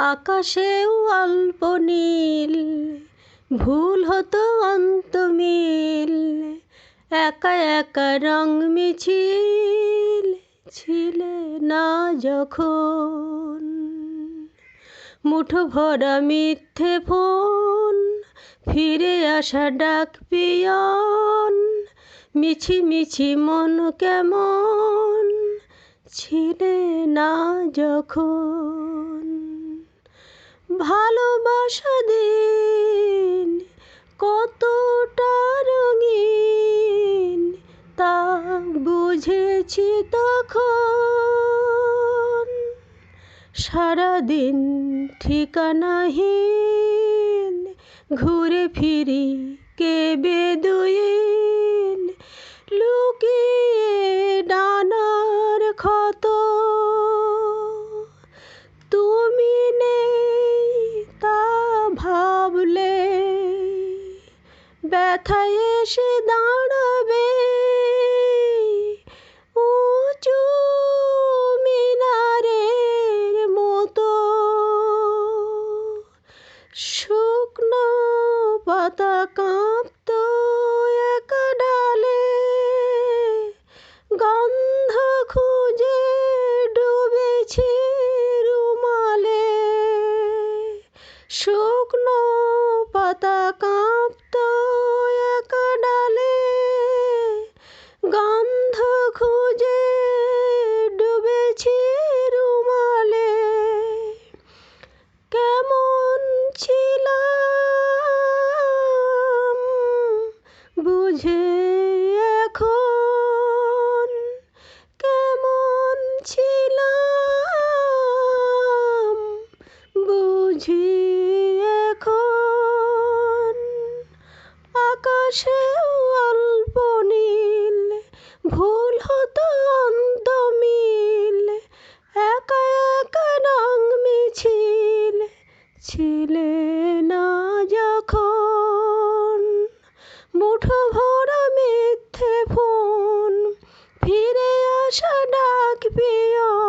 আকাশেও অল্প নীল, ভুল হতো অন্ত মিল একা একা রং মিছিল, ছিলে না যখন। মুঠো ভরা মিথ্যে ফোন, ফিরে আসা ডাক পিয়ন। মিছি মিছি মন কেমন, ছিলে না যখন। ভালোবাসা দিন কতটা রঙিন তা বুঝেছি তখন। সারাদিন ঠিকানাহীন ঘুরে ফিরি কেবে দুইন ব্যথায় এসে দাঁড়াবে ভুল হতো অন্তমিল একা একা রং মিছিল। ছিলে না যখন মুঠো ভরা মিথ্যে ফোন। ফিরে আসা ডাক পিয়ন।